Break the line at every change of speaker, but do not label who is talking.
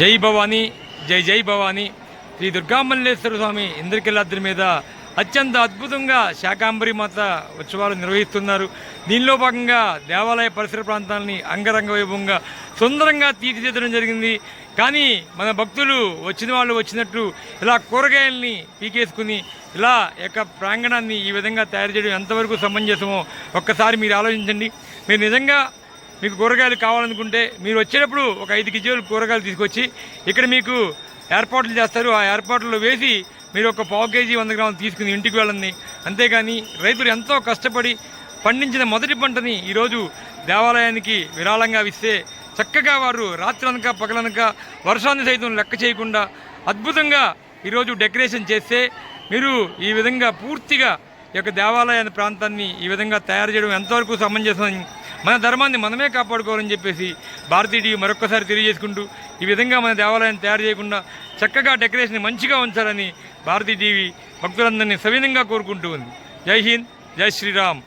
జై భవానీ జై జై భవానీ. శ్రీ దుర్గామల్లేశ్వర స్వామి ఇంద్రకిలాద్రి మీద అత్యంత అద్భుతంగా శాకాంబరి మాత ఉత్సవాలు నిర్వహిస్తున్నారు. దీనిలో భాగంగా దేవాలయ పరిసర ప్రాంతాలని అంగరంగ వైభవంగా సుందరంగా తీర్చిదిద్దడం జరిగింది. కానీ మన భక్తులు వచ్చిన వాళ్ళు వచ్చినట్టు ఇలా కూరగాయల్ని పీకేసుకుని ఇలా యొక్క ప్రాంగణాన్ని ఈ విధంగా తయారు చేయడం ఎంతవరకు సమంజసమో ఒక్కసారి మీరు ఆలోచించండి. మీరు నిజంగా మీకు కూరగాయలు కావాలనుకుంటే మీరు వచ్చేటప్పుడు ఒక ఐదు కేజీలు కూరగాయలు తీసుకొచ్చి ఇక్కడ మీకు ఏర్పాట్లు చేస్తారు. ఆ ఏర్పాట్లు వేసి మీరు ఒక పావు కేజీ వంద గ్రాములు తీసుకుని ఇంటికి వెళ్ళండి. అంతేగాని రైతులు ఎంతో కష్టపడి పండించిన మొదటి పంటని ఈరోజు దేవాలయానికి విరాళంగా ఇస్తే చక్కగా వారు రాత్రనక పగలనక వర్షాన్ని సైతం లెక్క చేయకుండా అద్భుతంగా ఈరోజు డెకరేషన్ చేస్తే మీరు ఈ విధంగా పూర్తిగా ఈ యొక్క దేవాలయాన్ని ప్రాంతాన్ని ఈ విధంగా తయారు చేయడం ఎంతవరకు సమంజసం మన ధర్మాన్ని మనమే కాపాడుకోవాలని చెప్పేసి భారతీయ టీవీ మరొక్కసారి తెలియజేసుకుంటూ ఈ విధంగా మన దేవాలయాన్ని తయారు చేయకుండా చక్కగా డెకరేషన్ మంచిగా ఉంచాలని భారతీయ టీవీ భక్తులందరినీ సవినంగా కోరుకుంటూ ఉంది. జై హింద్ జై శ్రీరామ్.